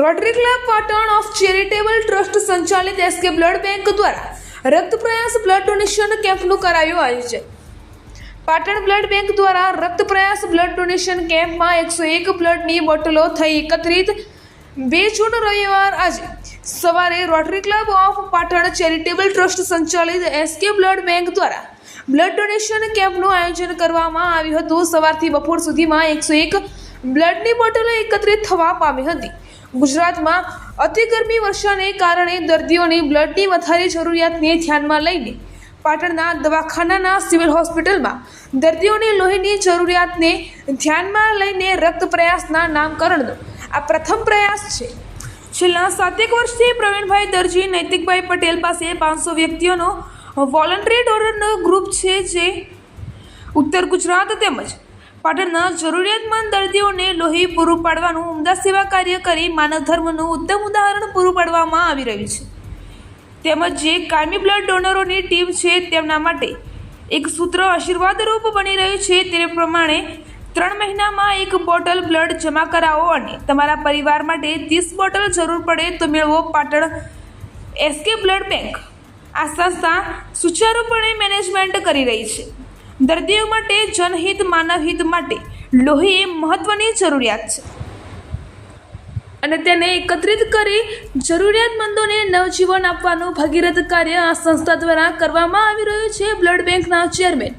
Rotary Club, Patan of charitable trust સંચાલિત SK blood bank દ્વારા રક્ત પ્રયાસ, બ્લડ ડોનેશન કેમ્પનું કરાયું આયોજન. પાટણ બ્લડ બેંક દ્વારા રક્ત પ્રયાસ, બ્લડ ડોનેશન કેમ્પમાં એકસો એક બ્લડની બોટલો થઈ એકત્રિત. બે જૂન રવિવાર આજે સવારે Rotary Club of Patan charitable trust સંચાલિત એસકે બ્લડ બેંક દ્વારા બ્લડ ડોનેશન કેમ્પનું આયોજન કરવામાં આવ્યું હતું. સવારથી બપોર સુધીમાં એકસો એક બ્લડની બોટલો એકત્રિત થવા પામી હતી. ગુજરાતમાં અતિ ગરમી વર્ષાને કારણે દર્દીઓની બ્લડની વધારે જરૂરિયાતને ધ્યાનમાં લઈને પાટણના દવાખાનાના સિવિલ હોસ્પિટલમાં દર્દીઓની લોહીની જરૂરિયાતને ધ્યાનમાં લઈને રક્ત પ્રયાસના નામકરણનો આ પ્રથમ પ્રયાસ છે. છેલ્લા સાતેક વર્ષથી પ્રવીણભાઈ દરજી, નૈતિકભાઈ પટેલ પાસે પાંચસો વ્યક્તિઓનો વોલન્ટરી ડોનરનો ગ્રુપ છે જે ઉત્તર ગુજરાત તેમજ પાટણના જરૂરિયાતમંદ દર્દીઓને લોહી પૂરું પાડવાનું ઉમદા સેવા કાર્ય કરી માનવ ધર્મનું ઉત્તમ ઉદાહરણ પૂરું પાડવામાં આવી રહ્યું છે. તેમજ જે કાયમી બ્લડ ડોનરોની ટીમ છે તેમના માટે એક સૂત્ર આશીર્વાદરૂપ બની રહ્યું છે તે પ્રમાણે ત્રણ મહિનામાં એક બોટલ બ્લડ જમા કરાવો અને તમારા પરિવાર માટે ત્રીસ બોટલ જરૂર પડે તો મેળવો પાટણ એસકે બ્લડ બેંક. આ સંસ્થા સુચારુપણે મેનેજમેન્ટ કરી રહી છે. દર્દીઓ માટે જનહિત, માનવહિત માટે. લોહી એ મહત્વની જરૂરિયાત છે. અને તેને એકત્રિત કરી જરૂરિયાતમંદોને નવજીવન આપવાનું ભગીરથ કાર્ય આ સંસ્થા દ્વારા કરવામાં આવી રહ્યું છે બ્લડ બેંકના ચેરમેન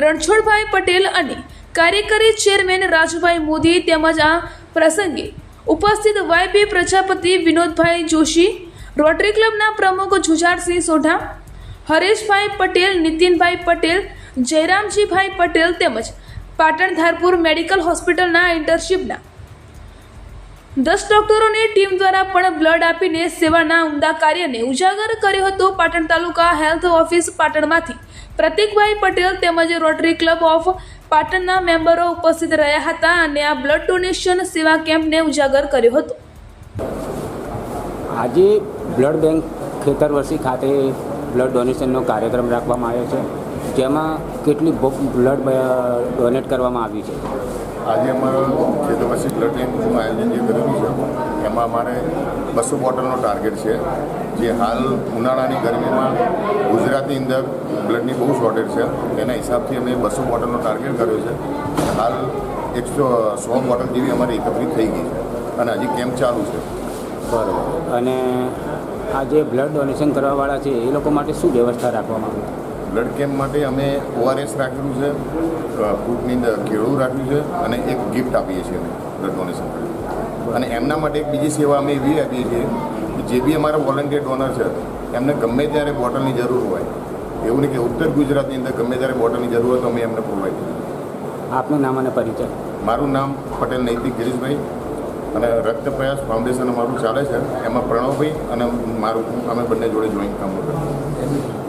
રણછોડભાઈ પટેલ અને કાર્યકારી ચેરમેન રાજુભાઈ મોદી તેમજ આ પ્રસંગે ઉપસ્થિત Y P Prajapati Vinodbhai Joshi, Rotary ક્લબના પ્રમુખ જુજારસિંહ સોઢા, હરેશભાઈ પટેલ, નીતિનભાઈ પટેલ જયરામજીભાઈ પટેલ તેમજ પાટણ ધારપુર મેડિકલ હોસ્પિટલના ઇન્ટર્નશીપના. દસ ડોક્ટરોની ટીમ દ્વારા પણ બ્લડ આપીને સેવાના ઉમદા કાર્યને ઉજાગર કર્યો હતો પાટણ તાલુકા હેલ્થ ઓફિસ પાટણમાંથી. પ્રતિકભાઈ પટેલ તેમજ રોટરી ક્લબ ઓફ પાટણના મેમ્બરો ઉપસ્થિત રહ્યા હતા અને આ બ્લડ ડોનેશન સેવા કેમ્પને ઉજાગર કર્યો હતો. આજે બ્લડ બેંક ખેતરવર્ષી ખાતે બ્લડ ડોનેશનનો કાર્યક્રમ રાખવામાં આવ્યો છે. જેમાં કેટલી બ્લડ ડોનેટ કરવામાં આવી છે? આજે અમારો ખેતરવાસી બ્લડ બેંકનું આયોજન જે કરેલું છે એમાં અમારે બસો બોટલનો ટાર્ગેટ છે. જે હાલ ઉનાળાની ગરમીમાં ગુજરાતની અંદર બ્લડની બહુ શોર્ટેજ છે એના હિસાબથી અમે બસો બોટલનો ટાર્ગેટ કર્યો છે. હાલ એકસો સો બોટલ જેવી અમારી રિકવરી થઈ ગઈ છે અને હજી કેમ્પ ચાલુ છે. બરાબર. અને આ જે બ્લડ ડોનેશન કરવાવાળા છે એ લોકો માટે શું વ્યવસ્થા રાખવામાં આવી? બ્લડ કેમ્પ માટે અમે ઓઆરએસ રાખ્યું છે ફ્રૂટની અંદર કેળું રાખ્યું છે અને એક ગિફ્ટ આપીએ છીએ અમે બ્લડ ડોનેશન માટે. અને એમના માટે એક બીજી સેવા અમે એવી આપીએ છીએ કે જે બી અમારા વોલન્ટિયર ડોનર છે એમને ગમે ત્યારે બોટલની જરૂર હોય. એવું નહીં કે ઉત્તર ગુજરાતની અંદર ગમે ત્યારે બોટલની જરૂર હોય તો અમે એમને પ્રોવાઈડ કરીએ. આપનું નામ અને પરિચય? મારું નામ પટેલ નૈતિક ગિરીશભાઈ અને રક્ત પ્રયાસ ફાઉન્ડેશન અમારું ચાલે છે. એમાં પ્રણવભાઈ અને મારું અમે બંને જોડે જોઈન્ટ કામ કરીએ